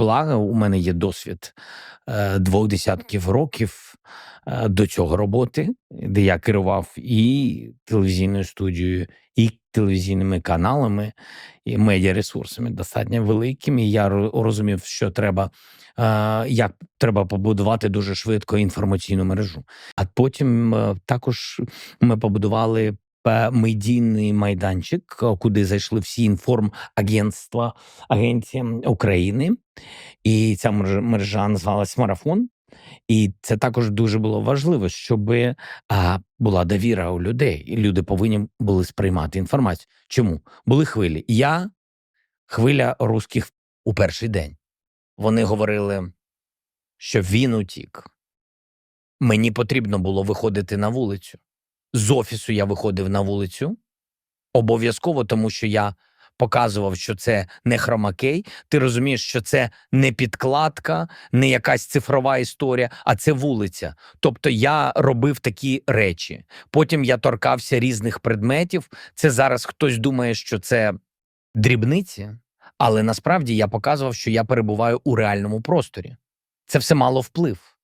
Благо, у мене є досвід е, двох десятків років е, до цього роботи, де я керував і телевізійною студією, і телевізійними каналами, і медіаресурсами достатньо великими. Я розумів, що треба, е, як треба побудувати дуже швидко інформаційну мережу. А потім також ми побудували медійний майданчик, е, куди зайшли всі інформагентства агенції України. І ця мережа, називалась Марафон. І це також дуже було важливо, щоб була довіра у людей, і люди повинні були сприймати інформацію. Чому були хвилі? Я хвиля русських у перший день. Вони говорили, що він утік. Мені потрібно було виходити на вулицю. З офісу я виходив на вулицю обов'язково, тому що я показував, що це не хромакей. Ти розумієш, що це не підкладка, не якась цифрова історія, а це вулиця. Тобто я робив такі речі. Потім я торкався різних предметів. Це зараз хтось думає, що це дрібниці, але насправді я показував, що я перебуваю у реальному просторі. Це все мало вплив.